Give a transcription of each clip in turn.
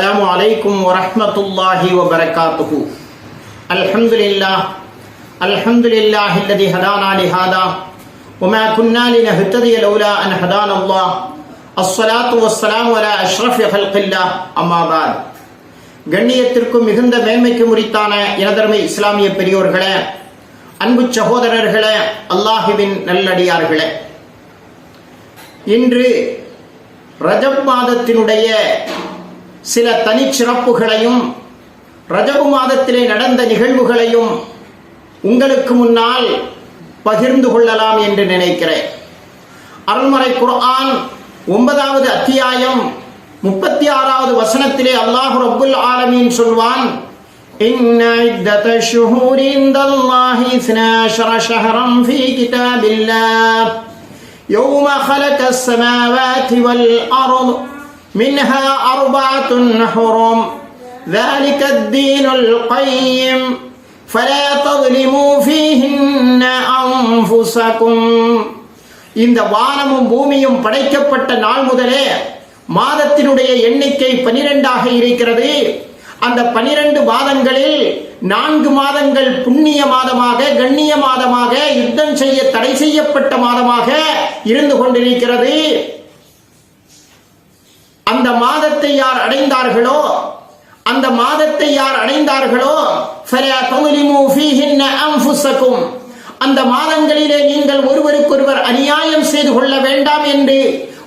السلام عليكم ورحمة الله وبركاته الحمد لله الحمد لله الذي هدانا لهذا وما كنا لنهتدي لولا أن هدانا الله الصلاة والسلام على أشرف خلق الله أما بعد கண்ணியத்திற்கும் மிகுந்த மேன்மைக்கு முறித்தான இனதர்மை இஸ்லாமிய பெரியோர்களே அன்பு சகோதரர்களே அல்லாஹுவின் நல்லடியார்களே இன்று ரஜப் மாதத்தினுடைய சில தனிச்சிறப்புகளையும் ரஜபு மாதத்திலே நடந்த நிகழ்வுகளையும் உங்களுக்கு முன்னால் பகிர்ந்து கொள்ளலாம் என்று நினைக்கிறேன் அருள்மறை குர்ஆன் ஒன்பதாவது அத்தியாயம் முப்பத்தி ஆறாவது வசனத்திலே அல்லாஹு ரப்புல் ஆலமீன் சொல்வான் إن عدة الشهور عند الله اثنا عشر شهرا في كتاب الله يوم خلق السماوات والأرض منها أربعة حرم ذلك الدين القيم فلا تظلموا فيهن أنفسكم இந்த வானமும் பூமியும் படைக்கப்பட்ட நாள் முதலே மாதத்தினுடைய எண்ணிக்கை பனிரெண்டாக இருக்கிறது அந்த பனிரெண்டு மாதங்களில் நான்கு மாதங்கள் புண்ணிய மாதமாக கண்ணிய மாதமாக யுத்தம் செய்ய தடை செய்யப்பட்ட மாதமாக இருந்து கொண்டிருக்கிறது அந்த மாதத்தை யார் அடைந்தார்களோ அந்த மாதத்தை யார் அடைந்தார்களோ அந்த மாதங்களிலே நீங்கள் ஒருவருக்கொருவர் அநியாயம் செய்து கொள்ள வேண்டாம் என்று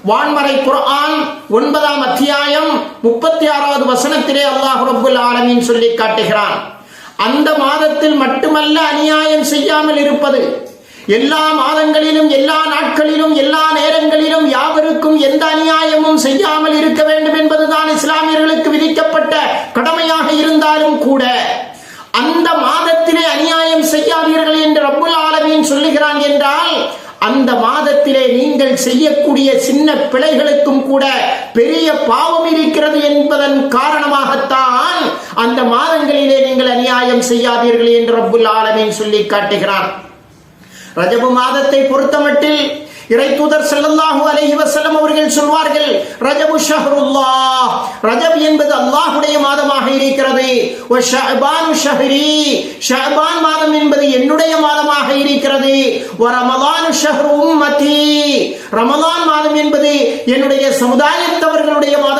வான்மறை குரான் ஒன்பதாம் அத்தியாயம் முப்பத்தி ஆறாவது வசனத்திலே அல்லாஹ் ரபுல் ஆலமின் சொல்லி காட்டுகிறான். அந்த மாதத்தில் மட்டுமல்ல அநியாயம் செய்யாமல் இருப்பது. எல்லா மாதங்களிலும் எல்லா நாட்களிலும் எல்லா நேரங்களிலும் யாவருக்கும் எந்த அநியாயமும் செய்யாமல் இருக்க வேண்டும் என்பதுதான் இஸ்லாமியர்களுக்கு விதிக்கப்பட்ட கடமையாக இருந்தாலும் கூட அந்த மாதத்திலே அநியாயம் செய்யாதீர்கள் என்று ரப்புல் ஆலமீன் சொல்லுகிறான் என்றால் அந்த மாதத்திலே நீங்கள் செய்யக்கூடிய சின்ன பிழைகளுக்கும் கூட பெரிய பாவம் இருக்கிறது என்பதன் காரணமாகத்தான் அந்த மாதங்களிலே நீங்கள் அநியாயம் செய்யாதீர்கள் என்று ரப்புல் ஆலமீன் சொல்லி காட்டுகிறான். ரஜபு மாதத்தை பொறுத்தமட்டில் இறை தூதர் ஸல்லல்லாஹு அலைஹி அவர்கள் சொல்வார்கள் ரஜபு ஷஹருல்லா ரஜப் என்பது அல்லாஹுடைய மாதமாக இருக்கிறது. ஓ ஷஹபான் ஷஹ்ரி. ஷஹபான் மாதம் என்பது என்னுடைய மாதமாக இருக்கிறது. ஓ ரமலான் ஷஹரு உம்மதி ரமலான் மாதம் என்பது என்னுடைய சமுதாயத்தவர்களுடைய மாதம்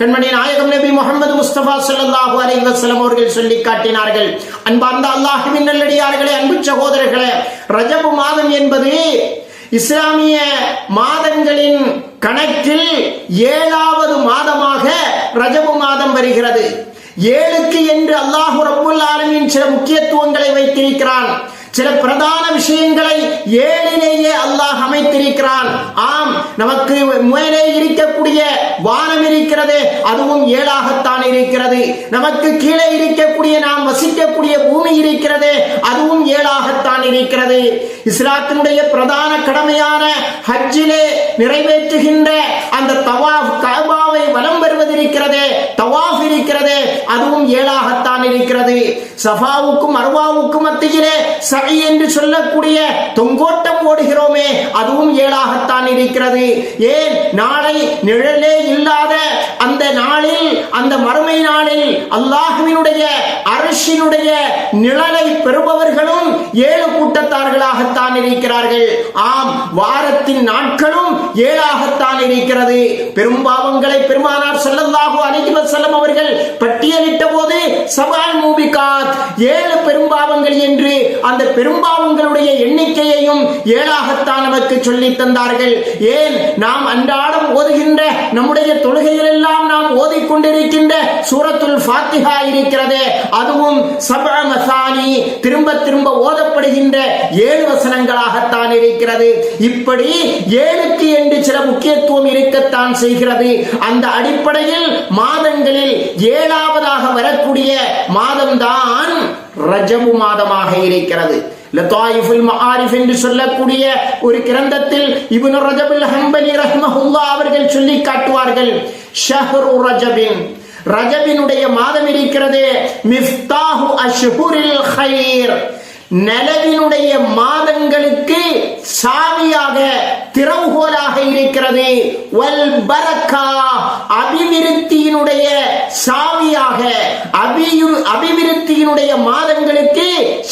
கண்மணி நாயகம் நபி முகமது முஸ்தபா ஸல்லல்லாஹு அலைஹி வஸல்லம் அவர்கள் சொல்லி காட்டினார்கள். அன்பார்ந்த அல்லாஹுவின் நல்லடியார்களே அன்பு சகோதரர்களே ரஜபு மாதம் என்பது இஸ்லாமிய மாதங்களின் கணக்கில் ஏழாவது மாதமாக ரஜபு மாதம் வருகிறது. ஏழுக்கு என்று அல்லாஹு ரப்புல் ஆலமின் சில முக்கியத்துவங்களை வைத்திருக்கிறான். சில பிரதான விஷயங்களை ஏழிலேயே அல்லாஹ் அமைத்திருக்கிறான். ஆம் நமக்கு மேலே இருக்கக்கூடிய வானம் இருக்கிறது அதுவும் ஏழாகத்தான் இருக்கிறது. நமக்கு கீழே இருக்கக்கூடிய நாம் வசிக்கக்கூடிய பூமி இருக்கிறது அதுவும் ஏழாகத்தான் இருக்கிறது. இஸ்லாத்தினுடைய பிரதான கடமையான ஹஜ்ஜிலே நிறைவேற்றுகின்ற அந்த தவாஃப் கபா இருக்கிறது தவாஃப் இருக்கிறது அதுவும் ஏழாகத்தான் இருக்கிறது. சஃபாவுக்கும் அருவாவுக்கும் மத்தியிலே சகை என்று சொல்லக்கூடிய தொங்கோட்டம் ஓடுகிறோமே அதுவும் ஏழாகத்தான் இருக்கிறது. ஏன்? நாளை நிழலே இல்லாத அந்த நாளில் அந்த மறுமை நாளில் அல்லாஹுவினுடைய அரசினுடைய நிழலை பெறுபவர்களும் ஏழு கூட்டத்தார்களாகத்தான் இருக்கிறார்கள். ஆம் வாரத்தின் நாட்களும் ஏழாகத்தான் இருக்கிறது. பெரும்பாவங்களை பெருமானார் செல்லல்லாஹு அனைத்து செல்லும் அவர்கள் பட்டியலிட்ட போது சவால் மூபிகாத் ஏழு பெரும்பாவங்கள் என்று அந்த பெரும்பாவங்களுடைய எண்ணிக்கையையும் ஏழாகத்தான் நமக்கு சொல்லி தந்தார்கள். ஏன்? நாம் அன்றாடம் ஓதுகின்ற நம்முடைய தொழுகையில் எல்லாம் நாம் ஓதிக்கொண்டிருக்கின்ற சூரத்துல் ஃபாத்திஹா இருக்கிறது. அதுவும் சப மசானி திரும்ப திரும்ப ஓதப்படுகின்ற ஏழு வசனங்களாகத்தான் இருக்கிறது. இப்படி ஏழுக்கு என்று சில முக்கியத்துவம் இருக்கத்தான் செய்கிறது. அந்த அடிப்படையில் மாதங்களில் ஏழாவதாக வரக்கூடிய மாதம்தான் ரஜபு மாதமாக இருக்கிறது. லத்தாயிஃபுல் மஆரிஃப் என்று சொல்லக்கூடிய ஒரு கிரந்தத்தில் இப்னு ரஜபுல் ஹம்பலி ரஹ்மஹுல்லா அவர்கள் சொல்லி காட்டுவார்கள் ஷஹ்ரு ரஜபின். ரஜபினுடைய மாதம் இருக்கிறது மிஃப்தாஹு அஷ்ஹுரில் ஹைர் நிலவினுடைய மாதங்களுக்கு சாவியாக திறவுகோலாக இருக்கிறது. வல் பரக்கா அபிவிருத்தியினுடைய சாவியாக அபியு அபிவிருத்தியினுடைய மாதங்களுக்கு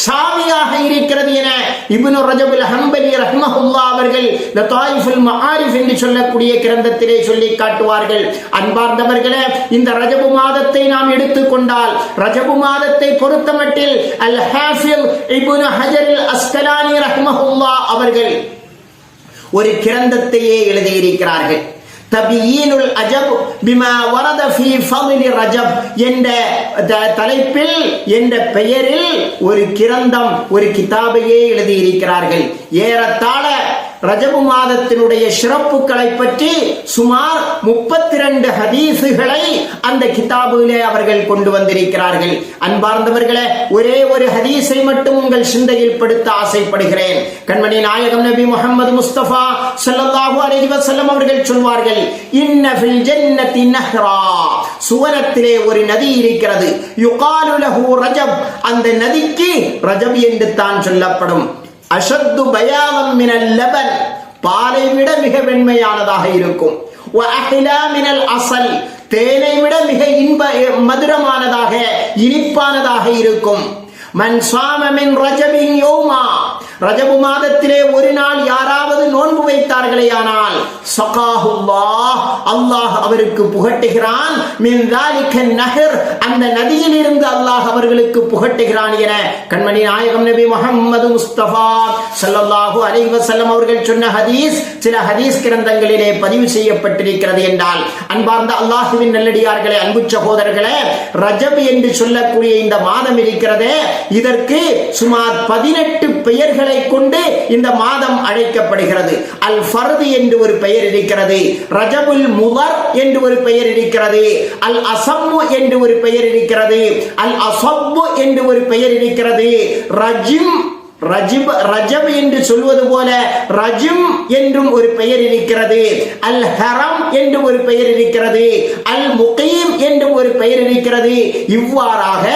சாவியாக இருக்கிறது என இப்னு ரஜபுல் ஹம்பலி ரஹ்மஹுல்லா அவர்கள் இந்த தாயிஃபுல் மஆரிஃப் என்று சொல்லக்கூடிய கிரந்தத்திலே சொல்லி காட்டுவார்கள். அன்பார்ந்தவர்களே இந்த ரஜபு மாதத்தை நாம் எடுத்துக்கொண்டால் ரஜபு மாதத்தை பொறுத்தமட்டில் அல் ஹாஃபில் இப்னு ஹஜரில் அஸ்கலானி ரஹ்மஹுல்லா அவர்கள் ஒரு கிரந்தத்தையே எழுதியிருக்கிறார்கள். தபியீனுல் அஜப் பிமா வரத ஃபி ஃபضل ரஜப் என்ற தலைப்பில் என்ற பெயரில் ஒரு கிரந்தம் ஒரு கிதாபையே எழுதியிருக்கிறார்கள். ஏறத்தாழ ரஜபு மாதத்தினுடைய சிறப்புகளை பற்றி சுமார் முப்பத்தி ரெண்டு ஹதீசுகளை அந்த கிதாபிலே அவர்கள் கொண்டு வந்திருக்கிறார்கள். அன்பார்ந்தவர்களே ஒரே ஒரு ஹதீஸை மட்டும் உங்கள் சிந்தையில் படுத்த ஆசைப்படுகிறேன். கண்மணி நாயகம் நபி முகமது முஸ்தபா ஸல்லல்லாஹு அலைஹி வஸல்லம் அவர்கள் சொல்வார்கள் இன்ன ஃபில் ஜன்னதி நஹ்ரா. சுவனத்திலே ஒரு நதி இருக்கிறது. யுகாலு லஹு ரஜப். அந்த நதிக்கு ரஜப் என்று தான் சொல்லப்படும். அஷத்து பயாதம் மினல் லபன். பாலை விட மிக வெண்மையானதாக இருக்கும். மினல் அசல். தேனை விட மிக இன்ப மதுரமானதாக இனிப்பானதாக இருக்கும். மன் சாமமின் ரஜபின் யௌமா. ரஜபு மாதத்திலே ஒரு நாள் யாராவது நோன்பு வைத்தார்களேயானால் சகாஹுல்லா அல்லாஹ் அவருக்கு புகட்டுகிறான். நகர் அந்த நதியில் இருந்து அல்லாஹ் அவர்களுக்கு புகட்டுகிறான் என கண்மணி நாயகம் நபி முஹம்மது முஸ்தபா ஸல்லல்லாஹு அலைவசல்லம் அவர்கள் சொன்ன ஹதீஸ் சில ஹதீஸ் கிரந்தங்களிலே பதிவு செய்யப்பட்டிருக்கிறது என்றால் அன்பார்ந்த அல்லாஹுவின் நல்லடியார்களே அன்பு சகோதரர்களே ரஜப் என்று சொல்லக்கூடிய இந்த மாதம் இருக்கிறதே இதற்கு சுமார் பதினெட்டு பெயர்களை கொண்டு இந்த மாதம் அழைக்கப்படுகிறது. அல் ஃபர்து என்று ஒரு பெயர் இருக்கிறது. ரஜபுல் முதர் என்று ஒரு பெயர் இருக்கிறது. அல் அசம்மு என்று ஒரு பெயர் இருக்கிறது. அல் அசப்பு என்று ஒரு பெயர் இருக்கிறது. ரஜிம் ரஜிப் ரஜப் என்று சொல்வது போல ரஜிம் என்றும் ஒரு பெயர் இருக்கிறது. அல் ஹரம் என்று ஒரு பெயர் இருக்கிறது. அல் முகீம் என்றும் ஒரு பெயர் இருக்கிறது. இவ்வாறாக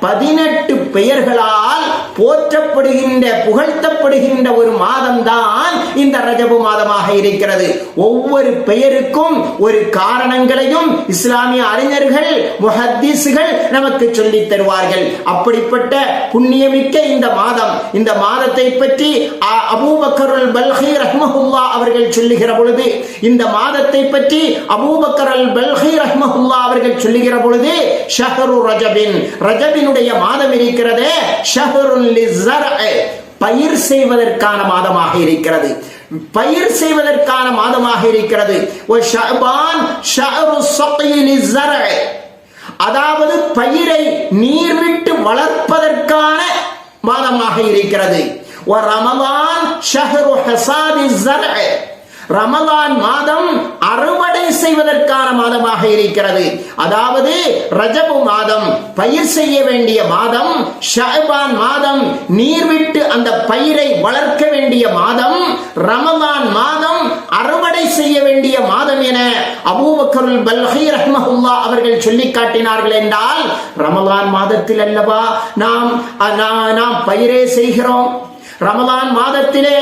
பதினெட்டு பெயர்களால் போற்றப்படுகின்ற புகழ்த்தப்படுகின்ற ஒரு மாதம்தான் இந்த ரஜபு மாதமாக இருக்கிறது. ஒவ்வொரு பெயருக்கும் ஒரு காரணங்களையும் இஸ்லாமிய அறிஞர்கள் முஹத்தீசுகள் நமக்கு சொல்லித் தருவார்கள். அப்படிப்பட்ட புண்ணியமிக்க இந்த மாதம் இந்த மாதத்தை பற்றி அ- பல்ஹி ரஹ்மஹுல்லா அவர்கள் சொல்லுகிற பொழுது இந்த மாதத்தை பற்றி அபூபக்கரல் பல்ஹி ரஹ்மஹுல்லா அவர்கள் சொல்லுகிற பொழுது ஷஹரு ரஜபின் ரஜபினுடைய மாதம் இருக்கிறதே ஷஹருல் பயிர் செய்வதற்கான மாதமாக இருக்கிறது. பயிர் செய்வதற்கான மாதமாக இருக்கிறது. அதாவது பயிரை நீர்விட்டு வளர்ப்பதற்கான மாதமாக இருக்கிறது. ரமலான் ஷஹரு ஹசாதி ஜர்ஐ ரமலான் மாதம் அறுவடை செய்வதற்கான மாதமாக இருக்கிறது. அதாவது ரஜபு மாதம் பயிர் செய்ய வேண்டிய மாதம் ஷஹபான் மாதம் நீர் விட்டு அந்த பயிரை வளர்க்க வேண்டிய மாதம் ரமலான் மாதம் அறுவடை செய்ய வேண்டிய மாதம் என அபூபக்கருள் பல்கி ரஹ்மஹுல்லா அவர்கள் சொல்லி காட்டினார்கள் என்றால் ரமலான் மாதத்தில் அல்லவா நாம் அ, நா- நாம் பயிரே செய்கிறோம். ரமலான் மாதத்திலே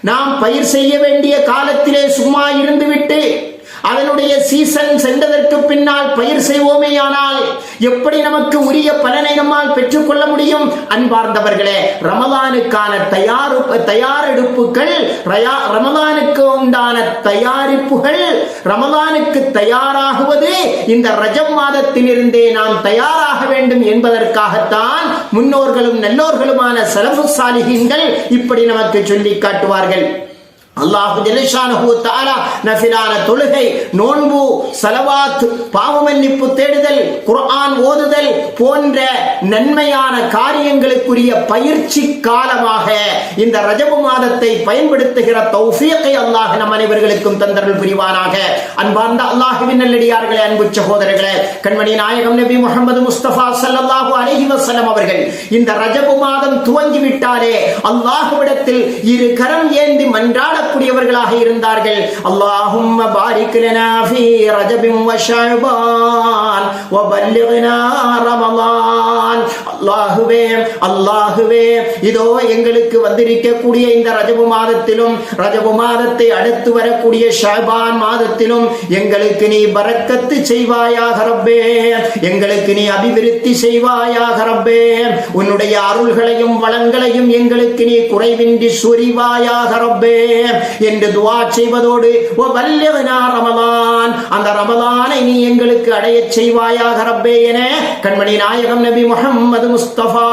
நாம் பயிர் செய்ய வேண்டிய காலத்திலே சும்மா இருந்துவிட்டு அதனுடைய சீசன் சென்றதற்கு பின்னால் பயிர் செய்வோமேயானால் எப்படி நமக்கு உரிய பலனை நம்மால் பெற்றுக்கொள்ள முடியும்? அன்பார்ந்தவர்களே ரமதானுக்கான தயாரு தயாரெடுப்புகள் ரயா- உண்டான தயாரிப்புகள் ரமதானுக்கு தயாராகுவது இந்த ரஜம் மாதத்திலிருந்தே நாம் தயாராக வேண்டும் என்பதற்காகத்தான் முன்னோர்களும் நல்லோர்களுமான சலஃபு சாலிஹீன்கள் இப்படி நமக்கு சொல்லி காட்டுவார்கள். அல்லாஹு ஜெலிஷானஹு நஃபிலான தொழுகை நோன்பு சலவாத் பாவ மன்னிப்பு தேடுதல் குர்ஆன் ஓதுதல் போன்ற நன்மையான காரியங்களுக்குரிய பயிற்சி காலமாக இந்த ரஜபு மாதத்தை பயன்படுத்துகிற தௌஃபியத்தை அல்லாஹ் நம் அனைவர்களுக்கும் தந்தர்கள் புரிவானாக. அன்பார்ந்த அல்லாஹுவின் நல்லடியார்களே அன்பு சகோதரர்களே கண்மணி நாயகம் நபி முகமது முஸ்தபா ஸல்லல்லாஹு அலஹி வசலம் அவர்கள் இந்த ரஜபு மாதம் துவங்கி விட்டாலே அல்லாஹ்விடத்தில் இரு கரம் ஏந்தி மன்றாடக்கூடியவர்களாக இருந்தார்கள் அல்லாஹும்ம பாரிக் லனா ஃபீ ரஜபின் வ ஷஅபான் வ பல்லிக்னா ரமலான் அல்லாஹுவே அல்லாஹுவே. இதோ எங்களுக்கு வந்திருக்கக்கூடிய இந்த ரஜபு மாதத்திலும் ரஜபு மாதத்தை அடுத்து வரக்கூடிய ஷாபான் மாதத்திலும் எங்களுக்கு நீ பறக்கத்து செய்வாயாக ரப்பே. எங்களுக்கு நீ அபிவிருத்தி செய்வாயாக ரப்பே. உன்னுடைய அருள்களையும் வளங்களையும் எங்களுக்கு நீ குறைவின்றி சுரிவாயாக ரப்பே. என்று துவா செய்வதோடு ஓ வல்லவனா ரமலான். அந்த ரமலானை நீ எங்களுக்கு அடையச் செய்வாயாக ரப்பே என கண்மணி நாயகம் நபி முஹம்மது முஸ்தபா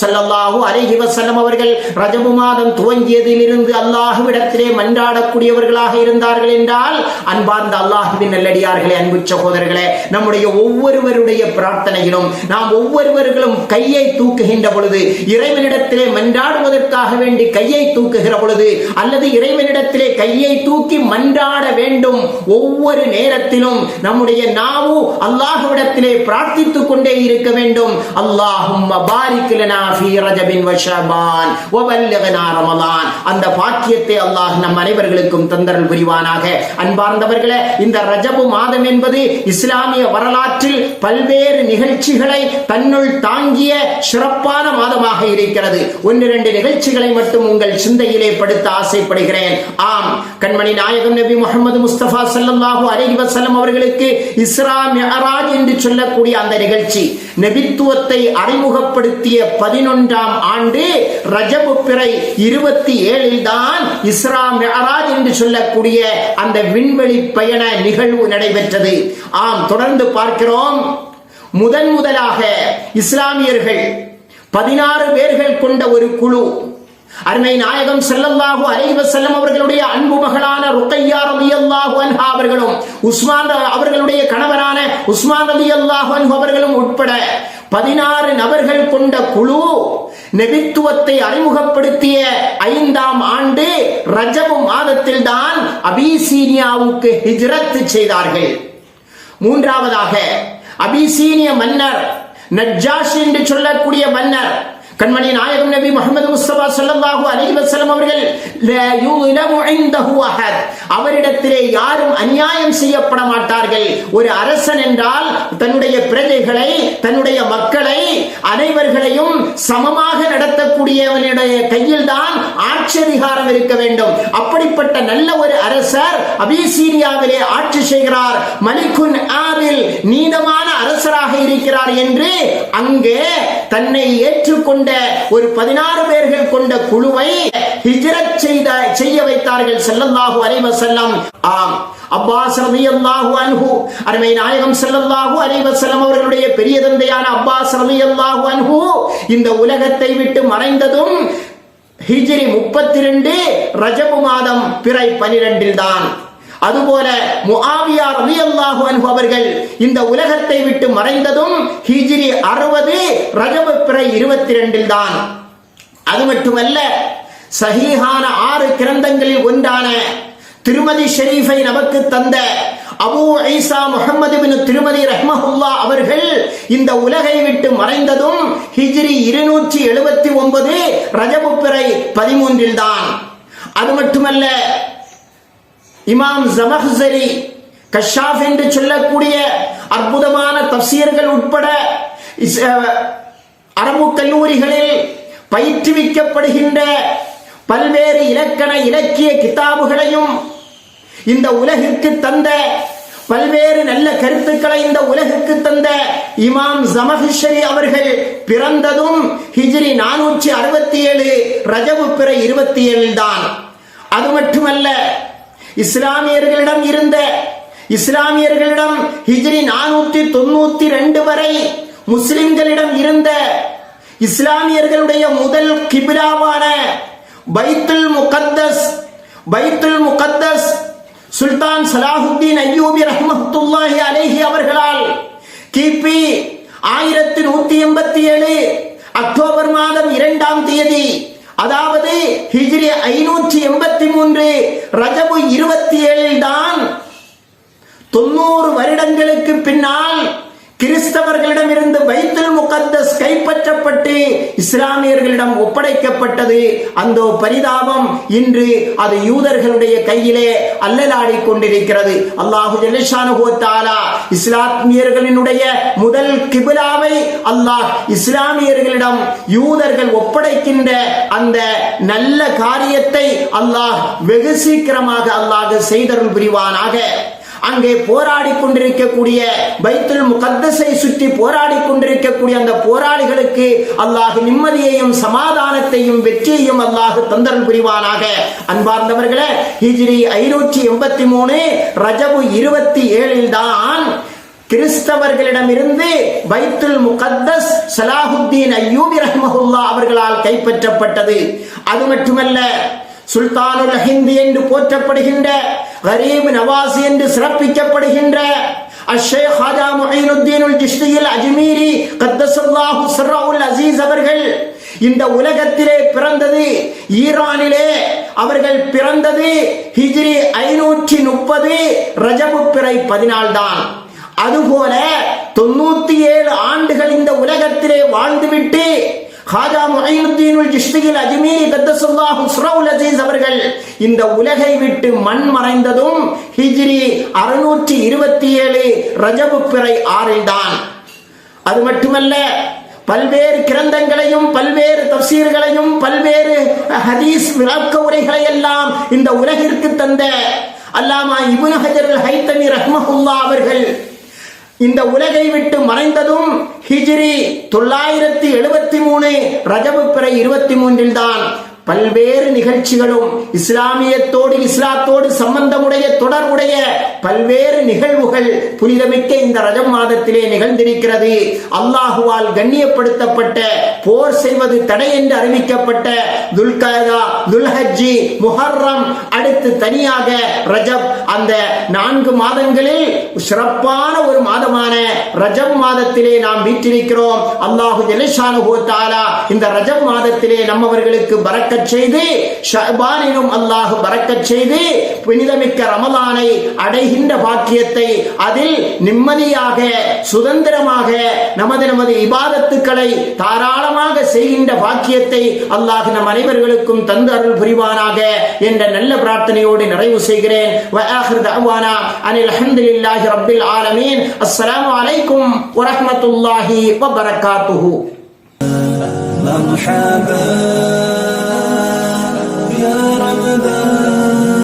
ஸல்லல்லாஹு அலைஹி வஸல்லம் அவர்கள் ரஜபு மாதம் துவங்கியதிலிருந்து அல்லாஹுவிடத்திலே மன்றாடக்கூடியவர்களாக இருந்தார்கள் என்றால் அன்பார்ந்த அல்லாஹுவின் நல்லடியார்களே அன்பு சகோதரர்களே நம்முடைய ஒவ்வொருவருடைய பிரார்த்தனையிலும் நாம் ஒவ்வொருவர்களும் கையை தூக்குகின்ற பொழுது இறைவனிடத்திலே மன்றாடுவதற்காக வேண்டி கையை தூக்குகிற பொழுது அல்லது இறைவனிடத்திலே கையை தூக்கி மன்றாட வேண்டும் ஒவ்வொரு நேரத்திலும் நம்முடைய நாவு அல்லாஹுவிடத்திலே பிரார்த்தித்துக் கொண்டே இருக்க வேண்டும். அல்லாஹ் اللهم பாரிக் லனா ஃபீ ரஜபின் வ ஷஅபான் வ பல்லிக்னா ரமலான். அந்த பாக்கியத்தை அல்லாஹ் நம் அனைவர்களுக்கும் தந்தரல் புரிவானாக. அன்பார்ந்தவர்களே இந்த ரஜபு மாதம் என்பது இஸ்லாமிய வரலாற்றில் பல்வேறு நிகழ்ச்சிகளை தன்னுள் தாங்கிய சிறப்பான மாதமாக இருக்கிறது. ஒன்று இரண்டு நிகழ்ச்சிகளை மட்டும் உங்கள் சிந்தையிலே படுத்த ஆசைப்படுகிறேன். ஆம் கண்மணி நாயகம் நபி முகமது முஸ்தபா ஸல்லல்லாஹு அலைஹி வசலம் அவர்களுக்கு இஸ்ரா மிஅராஜ் என்று சொல்லக்கூடிய அந்த நிகழ்ச்சி நபித்துவத்தை அறி அறிமுகப்படுத்திய பதினொன்றாம் ஆண்டு ரஜபு பிறை இருபத்தி ஏழில் தான் இஸ்ரா மெஹராஜ் என்று சொல்லக்கூடிய அந்த விண்வெளி பயண நிகழ்வு நடைபெற்றது. ஆம் தொடர்ந்து பார்க்கிறோம். முதன் முதலாக இஸ்லாமியர்கள் பதினாறு பேர்கள் கொண்ட ஒரு குழு. அருமை நாயகம் செல்லல்லாஹு அலைவ செல்லம் அவர்களுடைய அன்பு மகளான ருக்கையா ரவி அல்லாஹு அன்ஹா அவர்களும் உஸ்மான் அவர்களுடைய கணவரான உஸ்மான் ரவி அல்லாஹு அன்ஹு அவர்களும் உட்பட பதினாறு நபர்கள் கொண்ட குழு நெபித்துவத்தை அறிமுகப்படுத்திய ஐந்தாம் ஆண்டு ரஜபு மாதத்தில் தான் அபிசீனியாவுக்கு ஹிஜ்ரத் செய்தார்கள். மூன்றாவதாக அபிசீனிய மன்னர் நட்ஜாஷ் என்று சொல்லக்கூடிய மன்னர் கண்மணி நாயகம் நபி முகமது முஸ்தபா சொல்லல்லாஹு அலைஹி வஸல்லம் அவர்கள் அவரிடத்திலே யாரும் அநியாயம் செய்யப்பட மாட்டார்கள். ஒரு அரசன் என்றால் தன்னுடைய பிரஜைகளை தன்னுடைய மக்களை அனைவர்களையும் சமமாக நடத்தக்கூடியவனுடைய கையில் தான் ஆட்சி அதிகாரம் இருக்க வேண்டும். அப்படிப்பட்ட நல்ல ஒரு அரசர் அபிசீரியாவிலே ஆட்சி செய்கிறார். மலிகுன் ஆவில் நீதமான அரசராக இருக்கிறார் என்று அங்கே தன்னை ஏற்றுக்கொண்ட ஒரு பதினாறு பேர்கள் கொண்ட குழுவை ஹிஜ்ரத் செய்த செய்ய வைத்தார்கள். செல்லல்லாஹு அலைஹி வஸல்லம். ஆம். அப்பாஸ் ரலியல்லாஹு அன்ஹு. அருமை நாயகம் செல்லல்லாஹு அலைஹி வஸல்லம் அவர்களுடைய பெரிய தந்தையான அப்பாஸ் ரலியல்லாஹு அன்ஹு இந்த உலகத்தை விட்டு மறைந்ததும் ஹிஜிரி முப்பத்தி ரெண்டு ரஜபு மாதம் பிறை பனிரெண்டில் தான் அதுபோல முஆவியா ரலியல்லாஹு அன்ஹு அவர்கள் இந்த உலகத்தை விட்டு மறைந்ததும் ஹிஜ்ரி அறுபது ரஜபு பிறை இருபத்தி ரெண்டில் தான். அது மட்டுமல்ல சஹீஹான ஆறு கிரந்தங்களில் ஒன்றான திருமதி ஷெரீஃபை நமக்கு தந்த அபூ ஐசா முகமது பின் திருமதி ரஹ்மஹுல்லா அவர்கள் இந்த உலகை விட்டு மறைந்ததும் ஹிஜ்ரி இருநூற்றி எழுபத்தி ஒன்பது ரஜபுப்பிறை பதிமூன்றில் தான். அது மட்டுமல்ல இமாம் ஜமஹரி கஷாஃப் என்று சொல்லக்கூடிய அற்புதமான தப்சீர்கள் உட்பட அரபு கல்லூரிகளில் பயிற்றுவிக்கப்படுகின்ற பல்வேறு இலக்கண இலக்கிய கிதாபுகளையும் இந்த உலகிற்கு தந்த பல்வேறு நல்ல கருத்துக்களை இந்த உலகுக்கு தந்த இமாம் ஜமஹிஷரி அவர்கள் பிறந்ததும் ஹிஜ்ரி நானூற்றி அறுபத்தி ஏழு ரஜபு பிற இருபத்தி ஏழில் தான் அது மட்டுமல்ல இஸ்லாமியர்களிடம் இருந்த இஸ்லாமியர்களிடம் ஹிஜ்ரி நானூற்றி தொண்ணூத்தி ரெண்டு வரை முஸ்லிம்களிடம் இருந்த இஸ்லாமியர்களுடைய முதல் கிபிலாவான பைத்துல் முகத்தஸ் பைத்துல் முகத்தஸ் சுல்தான் சலாஹுத்தீன் ஐயூபி ரஹ்மத்துல்லாஹி அலேஹி அவர்களால் கிபி ஆயிரத்தி நூத்தி எண்பத்தி ஏழு அக்டோபர் மாதம் இரண்டாம் தேதி அதாவது ஹிஜ்ரி ஐநூற்றி எண்பத்தி மூன்று ரஜபு இருபத்தி ஏழில் தான் தொண்ணூறு வருடங்களுக்கு பின்னால் கிறிஸ்தவர்களிடமிருந்து வைத்தல் முகத்தஸ் கைப்பற்றப்பட்டு இஸ்லாமியர்களிடம் ஒப்படைக்கப்பட்டது. அந்த பரிதாபம் இன்று அது யூதர்களுடைய கையிலே அல்லலாடி கொண்டிருக்கிறது. அல்லாஹு ஜெலிஷானுகோத்தாலா இஸ்லாமியர்களினுடைய முதல் கிபிலாவை அல்லாஹ் இஸ்லாமியர்களிடம் யூதர்கள் ஒப்படைக்கின்ற அந்த நல்ல காரியத்தை அல்லாஹ் வெகு சீக்கிரமாக அல்லாஹ் செய்தருள் புரிவானாக. அங்கே போராடி கொண்டிருக்கக்கூடிய பைத்துல் முகத்தஸை சுற்றி போராடி கொண்டிருக்கக்கூடிய அந்த போராளிகளுக்கு அல்லாஹ் நிம்மதியையும் சமாதானத்தையும் வெற்றியையும் அல்லாஹ் தந்தரன் புரிவானாக. அன்பார்ந்தவர்களே ஹிஜ்ரி ஐநூற்றி எண்பத்தி மூணு ரஜபு இருபத்தி ஏழில் தான் கிறிஸ்தவர்களிடமிருந்து பைத்துல் முகத்தஸ் சலாஹுத்தீன் ஐயூபி ரஹ்மஹுல்லா அவர்களால் கைப்பற்றப்பட்டது. அது மட்டுமல்ல சுல்தானுல் ஹிந்தி என்று போற்றப்படுகின்ற கரீப் நவாசி என்று சிறப்பிக்கப்படுகின்ற அஷேக் ஹாஜா முஹீனுத்தீனுல் ஜிஷ்டியில் அஜ்மீரி கத்தசுல்லாஹு சிர்ரவுல் அசீஸ் அவர்கள் இந்த உலகத்திலே பிறந்தது ஈரானிலே அவர்கள் பிறந்தது ஹிஜ்ரி ஐநூற்றி முப்பது ரஜபு பிறை பதினாள் தான் அதுபோல தொண்ணூத்தி ஏழு ஆண்டுகள் இந்த உலகத்திலே வாழ்ந்துவிட்டு ஹாஜா முஹைனுத்தீனுல் ஜிஷ்டியில் அஜ்மீரி கத்தசுல்லாஹு சுரவுல் அசீஸ் அவர்கள் இந்த உலகை விட்டு மண் மறைந்ததும் ஹிஜ்ரி அறுநூற்றி இருபத்தி ஏழு ரஜபு பிறை ஆறில் தான். அது மட்டுமல்ல பல்வேறு கிரந்தங்களையும் பல்வேறு தப்சீர்களையும் பல்வேறு ஹதீஸ் விளக்க உரைகளை எல்லாம் இந்த உலகிற்கு தந்த அல்லாமா இபுன் ஹஜர் ஹைத்தமி ரஹ்மஹுல்லா அவர்கள் இந்த உலகை விட்டு மறைந்ததும் ஹிஜிரி தொள்ளாயிரத்தி எழுபத்தி மூணு ரஜபு பிறை இருபத்தி மூன்றில் தான் பல்வேறு நிகழ்ச்சிகளும் இஸ்லாமியத்தோடு இஸ்லாத்தோடு சம்பந்தமுடைய தொடர்புடைய பல்வேறு நிகழ்வுகள் புனிதமிக்க இந்த ரஜம் மாதத்திலே நிகழ்ந்திருக்கிறது. அல்லாஹுவால் கண்ணியப்படுத்தப்பட்ட போர் செய்வது தடை என்று அறிவிக்கப்பட்ட துல்கதா துல்ஹஜி முஹர்ரம் அடுத்து தனியாக ரஜப் அந்த நான்கு மாதங்களில் சிறப்பான ஒரு மாதமான ரஜம் மாதத்திலே நாம் வீற்றிருக்கிறோம். அல்லாஹு ஜெலிஷானு இந்த ரஜம் மாதத்திலே நம்மவர்களுக்கு பறக்க பறக்கச் செய்து ஷபானிலும் அல்லாஹ் பறக்கச் செய்து புனிதமிக்க ரமலானை அடைகின்ற பாக்கியத்தை அதில் நிம்மதியாக சுதந்திரமாக நமது நமது இபாதத்துக்களை தாராளமாக செய்கின்ற பாக்கியத்தை அல்லாஹ் நம் அனைவர்களுக்கும் தந்து அருள் புரிவானாக என்ற நல்ல பிரார்த்தனையோடு நிறைவு செய்கிறேன் அனில் அஹமதுல்லாஹி ரப்பில் ஆலமீன் அஸ்ஸலாமு அலைக்கும் வரஹ்மத்துல்லாஹி வபரகாத்துஹு مرحبا the